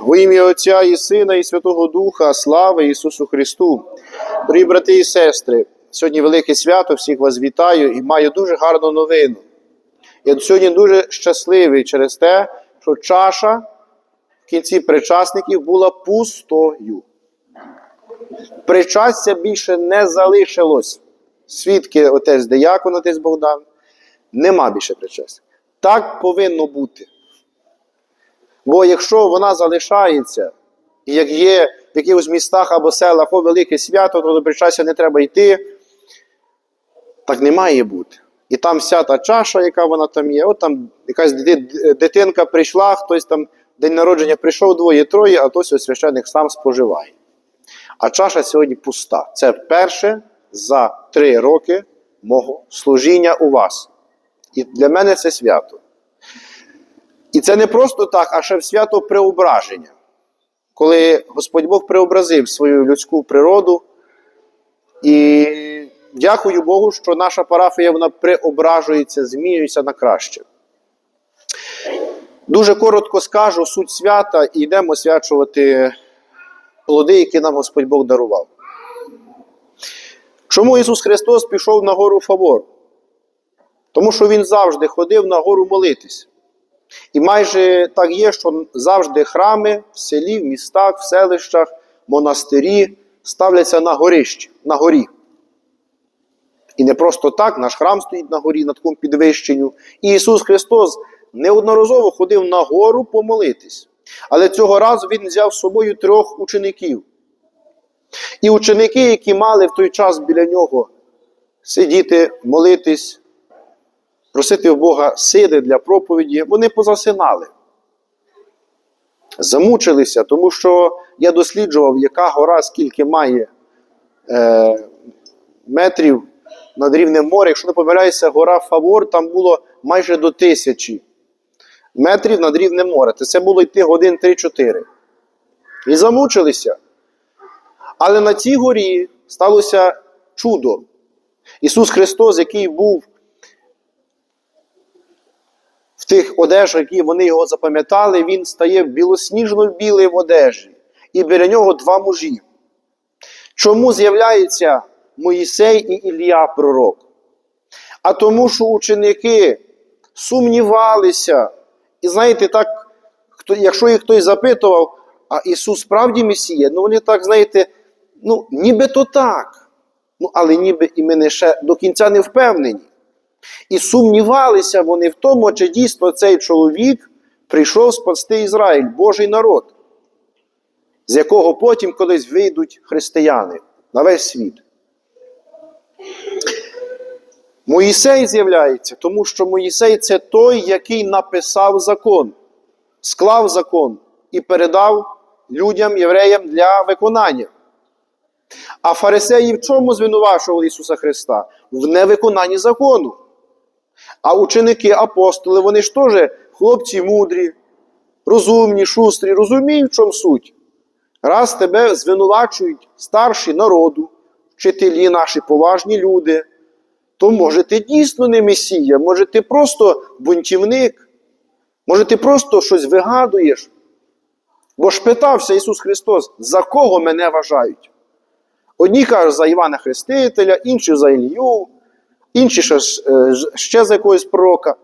Во ім'я Отця і Сина, і Святого Духа, слава Ісусу Христу. Дорогі брати і сестри, сьогодні велике свято, всіх вас вітаю і маю дуже гарну новину. Я сьогодні дуже щасливий через те, що чаша в кінці причасників була пустою. Причастя більше не залишилось. Свідки отець Деякон, отець Богдан, нема більше причастя. Так повинно бути. Бо якщо вона залишається, як є в якихось містах або селах о велике свято, то до причастя не треба йти, так не має бути. І там вся та чаша, яка вона там є, от там якась дитинка прийшла, хтось там день народження прийшов двоє-троє, а хтось ось священник сам споживає. А чаша сьогодні пуста. Це перше за три роки мого служіння у вас. І для мене це свято. І це не просто так, а ще в свято преображення. Коли Господь Бог преобразив свою людську природу. І дякую Богу, що наша парафія вона преображується, змінюється на краще. Дуже коротко скажу суть свята і йдемо свячувати плоди, які нам Господь Бог дарував. Чому Ісус Христос пішов на гору Фавор? Тому що Він завжди ходив на гору молитись. І майже так є, що завжди храми в селі, в містах, в селищах, монастирі ставляться на горищі, на горі. І не просто так, наш храм стоїть на горі, на такому підвищенню. І Ісус Христос неодноразово ходив на гору помолитись. Але цього разу Він взяв з собою трьох учеників. І ученики, які мали в той час біля нього сидіти, молитись, просити в Бога сили для проповіді, вони позасинали. Замучилися, тому що я досліджував, яка гора скільки має е, метрів над рівнем моря. Якщо не помиляюся, гора Фавор, там було майже до тисячі метрів над рівнем моря. Це було йти годин 3-4. І замучилися. Але на цій горі сталося чудо. Ісус Христос, який був в тих одежах, які вони його запам'ятали, він стає білосніжно білий в одежі. І біля нього два мужі. Чому з'являється Моїсей і Ілля пророк? А тому, що ученики сумнівалися. І знаєте, так, якщо їх хтось запитував, а Ісус справді Месія, ну вони так, знаєте, ну, нібито так. Ну, але ніби і ми не ще до кінця не впевнені. І сумнівалися вони в тому, чи дійсно цей чоловік прийшов спасти Ізраїль, Божий народ, з якого потім колись вийдуть християни на весь світ. Моїсей з'являється, тому що Моїсей це той, який написав закон, склав закон і передав людям, євреям для виконання. А фарисеї в чому звинувачували Ісуса Христа? В невиконанні закону. А ученики, апостоли, вони ж теж хлопці мудрі, розумні, шустрі, розуміють, в чому суть. Раз тебе звинувачують старші народу, вчителі наші, поважні люди, то може ти дійсно не месія, може ти просто бунтівник, може ти просто щось вигадуєш. Бо ж питався Ісус Христос, за кого мене вважають? Одні кажуть за Івана Хрестителя, інші за Ілью, інші ще, е, ще за якогось пророка.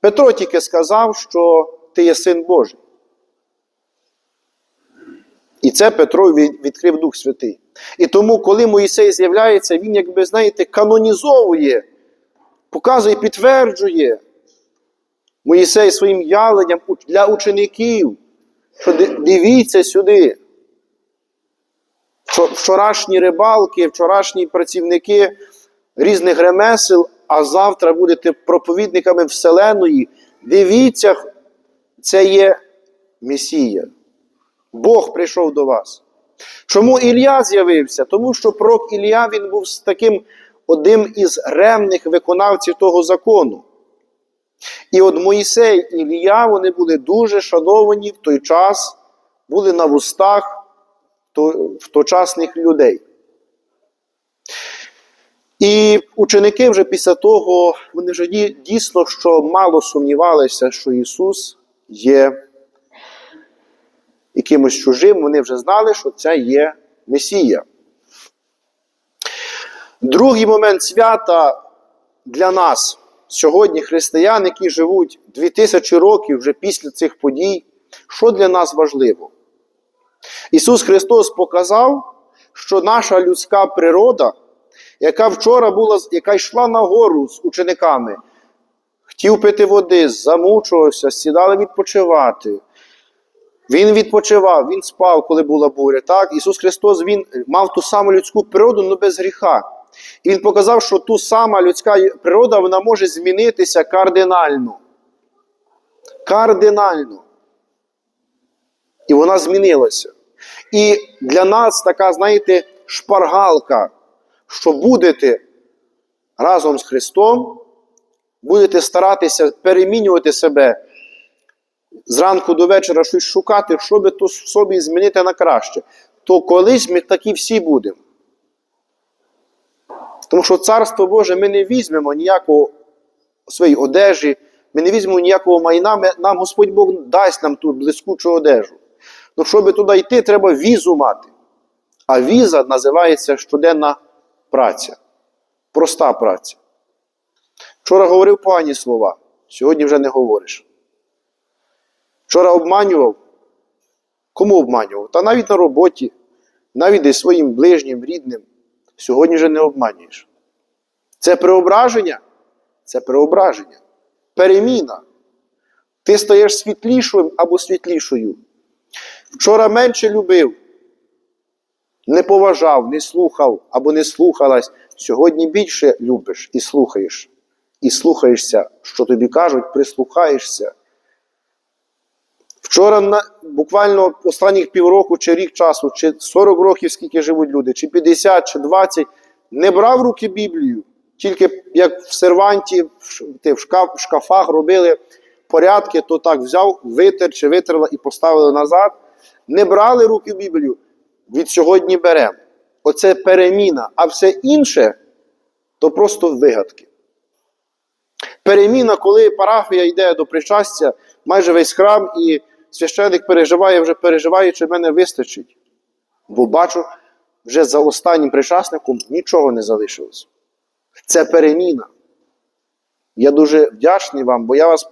Петро тільки сказав, що ти є син Божий. І це Петро відкрив Дух Святий. І тому, коли Моїсей з'являється, він, якби, знаєте, канонізовує, показує, підтверджує Моїсей своїм явленням для учеників, що дивіться сюди. Вчорашні рибалки, вчорашні працівники різних ремесел, а завтра будете проповідниками Вселеної. Дивіться, це є Месія. Бог прийшов до вас. Чому Ілля з'явився? Тому що пророк Ілля він був таким одним із ревних виконавців того закону. І от Моїсей і Ілля вони були дуже шановані в той час, були на вустах то- тогочасних людей. І ученики вже після того, вони вже дійсно що мало сумнівалися, що Ісус є кимось чужим, вони вже знали, що це є Месія. Другий момент свята для нас сьогодні, християн, які живуть 2000 років вже після цих подій, що для нас важливо? Ісус Христос показав, що наша людська природа, яка вчора була, яка йшла на гору з учениками, хотів пити води, замучувався, сідали відпочивати. Він відпочивав, він спав, коли була буря. Так? Ісус Христос Він мав ту саму людську природу, але без гріха. І Він показав, що ту сама людська природа вона може змінитися кардинально. Кардинально. І вона змінилася. І для нас така, знаєте, шпаргалка, що будете разом з Христом, будете старатися перемінювати себе зранку до вечора щось шукати, щоб то в собі змінити на краще, то колись ми такі всі будемо. Тому що Царство Боже ми не візьмемо ніякого своєї одежі, ми не візьмемо ніякого майна, нам Господь Бог дасть нам ту блискучу одежу. Ну, щоб туди йти, треба візу мати. А віза називається щоденна праця. Проста праця. Вчора говорив погані слова, сьогодні вже не говориш. Вчора обманював. Кому обманював? Та навіть на роботі, навіть десь своїм ближнім, рідним. Сьогодні вже не обманюєш. Це преображення. Це преображення. Переміна. Ти стаєш світлішим або світлішою. Вчора менше любив, не поважав, не слухав або не слухалась. Сьогодні більше любиш і слухаєш. І слухаєшся, що тобі кажуть, прислухаєшся. Вчора буквально останніх півроку чи рік часу, чи 40 років, скільки живуть люди, чи 50, чи 20, не брав руки Біблію. Тільки як в серванті, в в шкафах робили порядки, то так взяв, витер чи витерла і поставили назад. Не брали руки Біблію. Від сьогодні беремо. Оце переміна, а все інше то просто вигадки. Переміна, коли парафія йде до причастя, майже весь храм, і священник переживає, вже переживає, чи мене вистачить. Бо бачу, вже за останнім причасником нічого не залишилось. Це переміна. Я дуже вдячний вам, бо я вас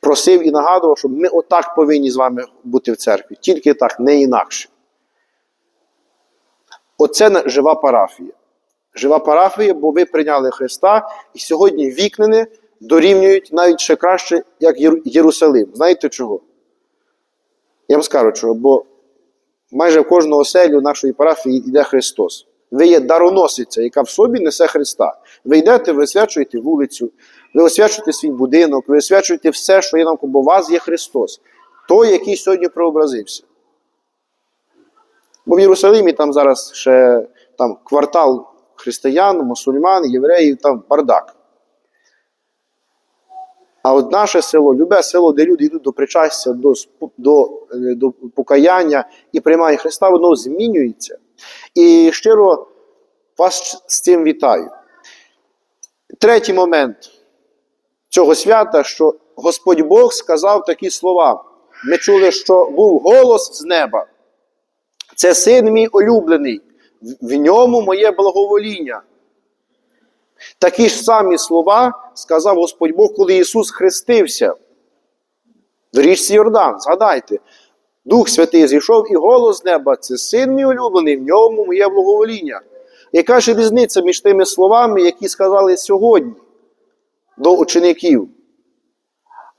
просив і нагадував, що ми отак повинні з вами бути в церкві. Тільки так, не інакше. Оце жива парафія. Жива парафія, бо ви прийняли Христа, і сьогодні вікнени дорівнюють навіть ще краще, як Єрусалим. Знаєте чого? Я вам скажу чого, бо майже в кожну оселю нашої парафії йде Христос. Ви є дароносиця, яка в собі несе Христа. Ви йдете, ви освячуєте вулицю, ви освячуєте свій будинок, ви освячуєте все, що є навколо, у вас є Христос, той, який сьогодні преобразився. Бо в Єрусалимі там зараз ще там, квартал християн, мусульман, євреїв, там бардак. А от наше село, любе село, де люди йдуть до причастя, до, до, е, до покаяння і приймають Христа, воно змінюється. І щиро вас з цим вітаю. Третій момент цього свята, що Господь Бог сказав такі слова. Ми чули, що був голос з неба. Це син мій улюблений, в- ньому моє благовоління. Такі ж самі слова сказав Господь Бог, коли Ісус хрестився. В річці Йордан, згадайте, Дух Святий зійшов і голос з неба це син мій улюблений, в ньому моє благовоління. Яка ж різниця між тими словами, які сказали сьогодні до учеників?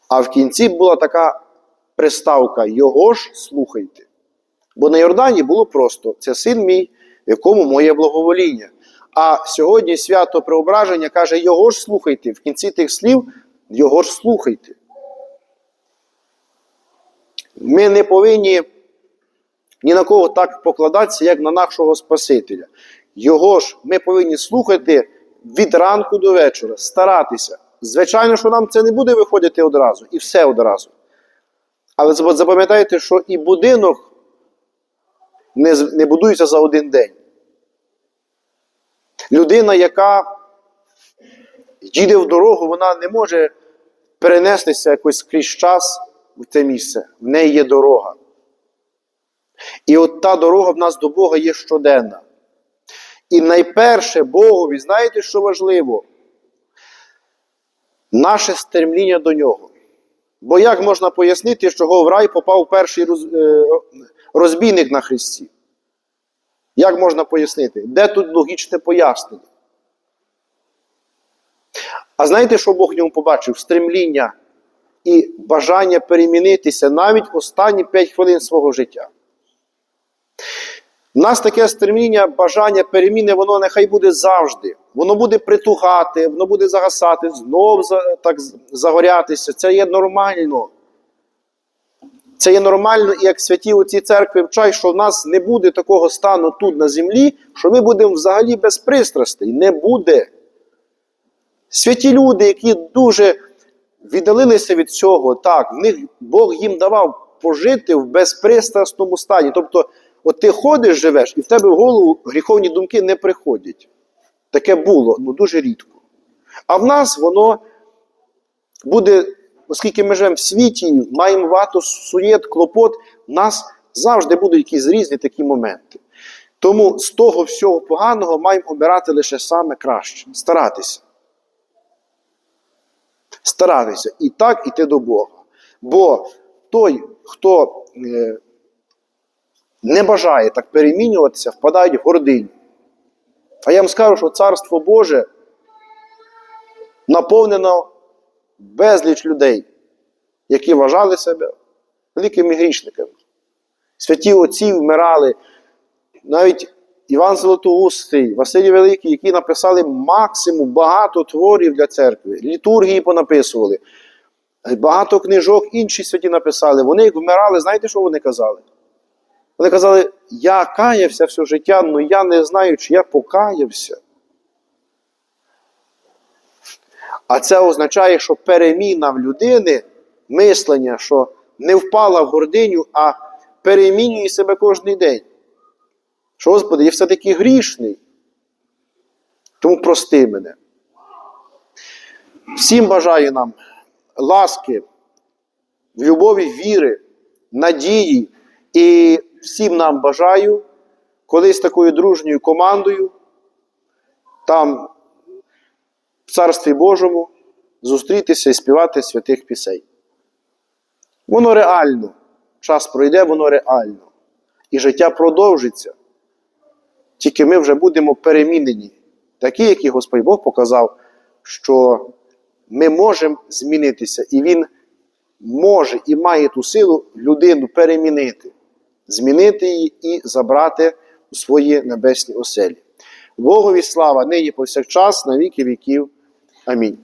А в кінці була така приставка: Його ж слухайте. Бо на Йордані було просто: це син мій, в якому моє благовоління. А сьогодні свято Преображення каже: Його ж слухайте. В кінці тих слів його ж слухайте. Ми не повинні ні на кого так покладатися, як на нашого Спасителя. Його ж ми повинні слухати від ранку до вечора, старатися. Звичайно, що нам це не буде виходити одразу, і все одразу. Але запам'ятайте, що і будинок не, не будується за один день. Людина, яка їде в дорогу, вона не може перенестися якось крізь час в це місце. В неї є дорога. І от та дорога в нас до Бога є щоденна. І найперше Богові, знаєте, що важливо? Наше стремління до нього. Бо як можна пояснити, що в рай попав перший роз- е, розбійник на Христі? Як можна пояснити? Де тут логічне пояснення? А знаєте, що Бог в ньому побачив? Стремління і бажання перемінитися навіть останні 5 хвилин свого життя. У нас таке стремління, бажання переміни, воно нехай буде завжди. Воно буде притугати, воно буде загасати, знов так загорятися. Це є нормально. Це є нормально, і як святі оці церкви вчать, що в нас не буде такого стану тут на землі, що ми будемо взагалі безпристрастей. Не буде. Святі люди, які дуже віддалилися від цього, так, в них Бог їм давав пожити в безпристрасному стані. Тобто, от ти ходиш, живеш, і в тебе в голову гріховні думки не приходять. Таке було, ну дуже рідко. А в нас воно буде, оскільки ми живемо в світі, маємо багато суєт, клопот, в нас завжди будуть якісь різні такі моменти. Тому з того всього поганого маємо обирати лише саме краще, старатися. Старатися і так іти до Бога. Бо той, хто е, не бажає так перемінюватися, впадають в гординю. А я вам скажу, що Царство Боже наповнено безліч людей, які вважали себе великими грішниками. Святі отці вмирали, навіть Іван Золотоустий, Василій Великий, які написали максимум багато творів для церкви, літургії понаписували, багато книжок інші святі написали. Вони як вмирали, знаєте, що вони казали? Вони казали, я каявся все життя, але я не знаю, чи я покаявся. А це означає, що переміна в людини, мислення, що не впала в гординю, а перемінює себе кожен день. Що, Господи, я все-таки грішний. Тому прости мене. Всім бажаю нам ласки, любові, віри, надії. І всім нам бажаю колись такою дружньою командою там Царстві Божому зустрітися і співати святих пісень. Воно реально. Час пройде, воно реально. І життя продовжиться. Тільки ми вже будемо перемінені, такі, які Господь Бог показав, що ми можемо змінитися, і Він може і має ту силу людину перемінити, змінити її і забрати у свої небесні оселі. Богові слава нині повсякчас, на віки віків. Амінь.